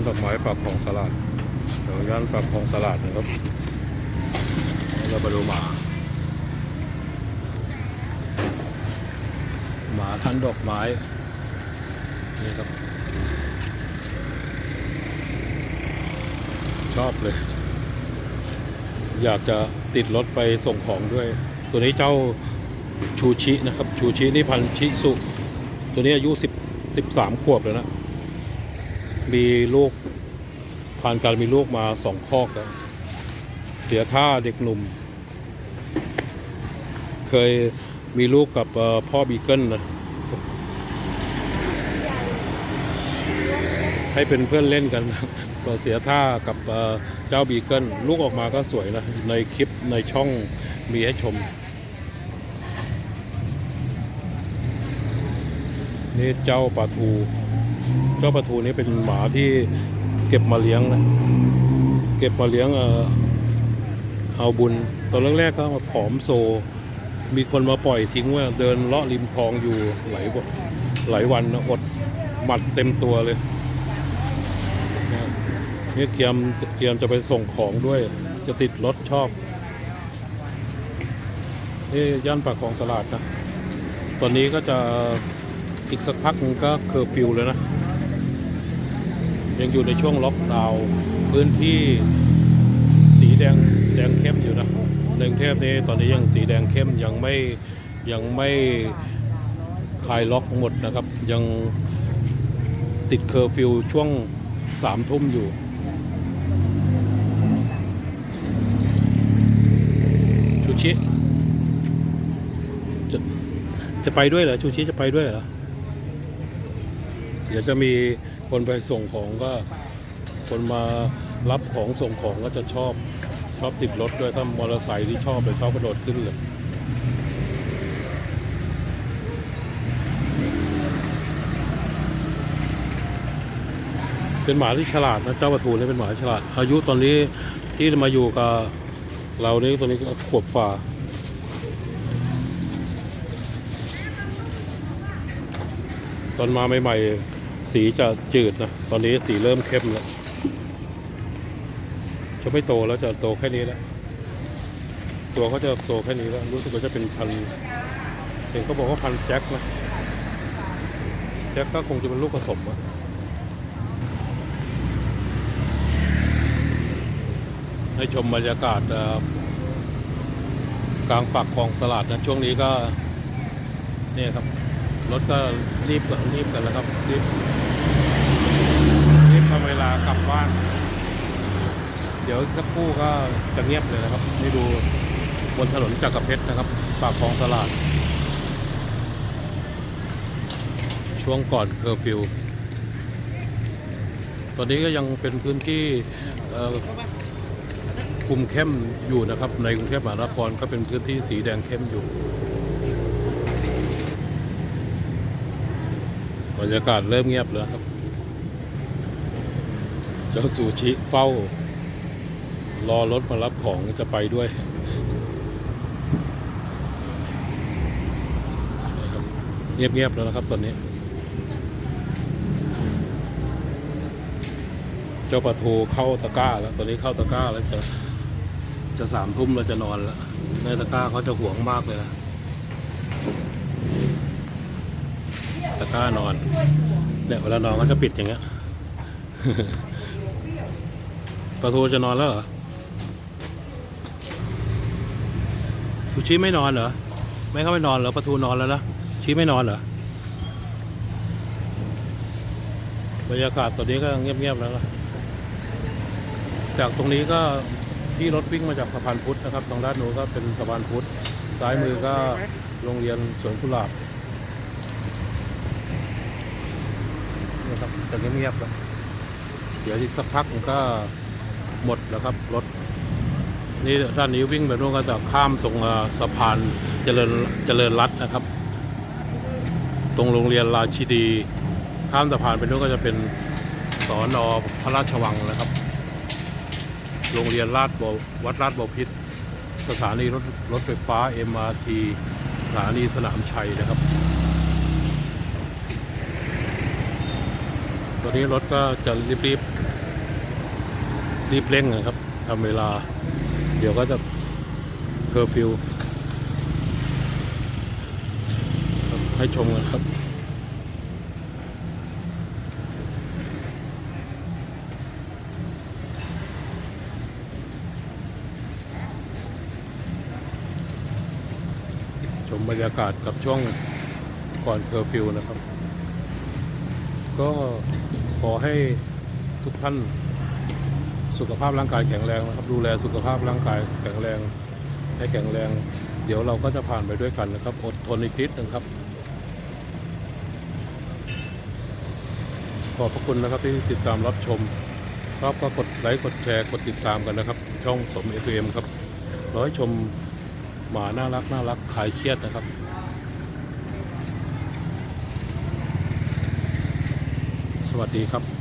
านดอกไม้ปากคลองตลาดแถวย่านปากคลองตลาดนะครับเราไปดูหมาหมาทันดอกไม้นี่ครับ ชอบเลย อยากจะติดรถไปส่งของด้วย ตัวนี้เจ้าชูชินะครับ ชูชินี่พันชิสุ ตัวนี้อายุสิบสิบสามขวบแล้วนะ มีลูกผ่านการมีลูกมาสองคอกแล้วเสียท่าเด็กหนุ่ม เคยมีลูกกับพ่อบีเกิลนะให้เป็นเพื่อนเล่นกันก็เสียท่ากับเอ่อเจ้าบีเกิลลูกออกมาก็สวยนะ ในคลิปในช่องมีให้ชม นี่เจ้าปลาทู เจ้าปลาทูนี่เป็นหมาที่เก็บมาเลี้ยงนะเก็บมาเลี้ยงเออเอาบุญ ตอนแรกๆก็มาผอมโซ มีคนมาปล่อยทิ้งว่าเดินเลาะริมคลองอยู่หลายวันหลายวันอดหมัดเต็มตัวเลยนะนี่เกียมเกียมจะไปส่งของด้วย จะติดรถชอบนี่ย่านปากคลองตลาดนะ ตอนนี้ก็จะอีกสักพักก็เคอร์ฟิวเลยนะ ยังอยู่ในช่วงล็อกดาวน์พื้นที่สีแดงแดงเข้มอยู่นะในกรุงเทพนี้ตอนนี้ยังสีแดงเข้มยังไม่ยังไม่คลายล็อกหมดนะครับ ยังติดเคอร์ฟิวช่วงสามทุ่มอยู่ชูชิจะจะไปด้วยเหรอชูชิจะไปด้วยเหรอเดี๋ยวจะมี คนไปส่งของก็คนมารับของส่งของก็จะชอบชอบติดรถด้วยถ้ามอเตอร์ไซค์ที่ชอบเลยชอบกระโดดขึ้นเลยเป็นหมาที่ฉลาดนะเจ้าปลาทูนี่เป็นหมาฉลาด อายุตอนนี้ที่มาอยู่กับเรานี่ตอนนี้ก็ขวบฝ่าตอนมาใหม่ๆ สีจะจืดนะ ตอนนี้สีเริ่มเข้มแล้ว จะไม่โตแล้วจะโตแค่นี้แล้ว ตัวเขาจะโตแค่นี้แล้ว รู้สึกว่าจะเป็นพันเห็นเขาบอกว่าพันแจ็คนะแจ็คก็คงจะเป็นลูกผสมอะให้ชมบรรยากาศกลางปากคลองตลาดนะช่วงนี้ก็ เนี่ยครับ รถก็รีบรีบกันแล้วครับรีบากลับบ้านเดี๋ยวสักครู่ก็จะเงียบเลยนะครับ นี่ดูบนถนนจักรเพชรนะครับ ปากคลองตลาด ช่วงก่อนเคอร์ฟิว ตอนนี้ก็ยังเป็นพื้นที่คุมเข้มอยู่นะครับ ในกรุงเทพมหานครก็เป็นพื้นที่สีแดงเข้มอยู่บรรยากาศเริ่มเงียบแล้วครับ เจ้าซูชิเฝ้า รอรถมารับของจะไปด้วยเงียบๆแล้วนะครับตอนนี้ เจ้าปลาทูเข้าตะกร้าแล้วตอนนี้เข้าตะกร้าแล้วจะจะสามทุ่มแล้วจะนอนแล้วในตะกร้าเขาจะห่วงมากเลยนะตะกร้านอนเนี่ยเวลานอนก็จะปิดอย่างเงี้ย ปลาทูจะนอนแล้วเหรอชูชีไม่นอนเหรอไม่เข้าไปนอนเหรอปลาทูนอนแล้วนะชีไม่นอนเหรอบรรยากาศตอนนี้ก็เงียบๆแล้วนะจากตรงนี้ก็ที่รถวิ่งมาจากสะพานพุทธนะครับ ตรงด้านโน้นก็เป็นสะพานพุทธซ้ายมือก็โรงเรียนสวนกุหลาบนะครับจะเงียบๆแล้วเดี๋ยวอีกสักพักมันก็ หมดแล้วครับรถนี่ด้านนี้วิ่งไปนู่นก็จะข้ามตรงสะพานเจริญเจริญรัตนะครับ ตรงโรงเรียนราชิดี ข้ามสะพานไปนู่นก็จะเป็นสอนอพระราชวังนะครับ โรงเรียนลาดบวัดลาดบพิษสถานีรถรถไฟฟ้า MRT สถานีสนามชัยนะครับตอนนี้รถก็จะรีบรีบ รีบเร่งนะครับทำเวลา เดี๋ยวก็จะเคอร์ฟิวให้ชมกันครับชมบรรยากาศกับช่วงก่อนเคอร์ฟิวนะครับ ก็ขอให้ทุกท่าน สุขภาพร่างกายแข็งแรงนะครับ ดูแลสุขภาพร่างกายแข็งแรงให้แข็งแรง เดี๋ยวเราก็จะผ่านไปด้วยกันนะครับ อดทนอีกนิดนึงครับ ขอบพระคุณนะครับที่ติดตามรับชมชอบก็กดไลค์กดแชร์กดติดตามกันนะครับ ช่องสมเอฟเอ็มครับร้อให้ชมหมาน่ารักน่ารักขายเครียดนะครับสวัสดีครับ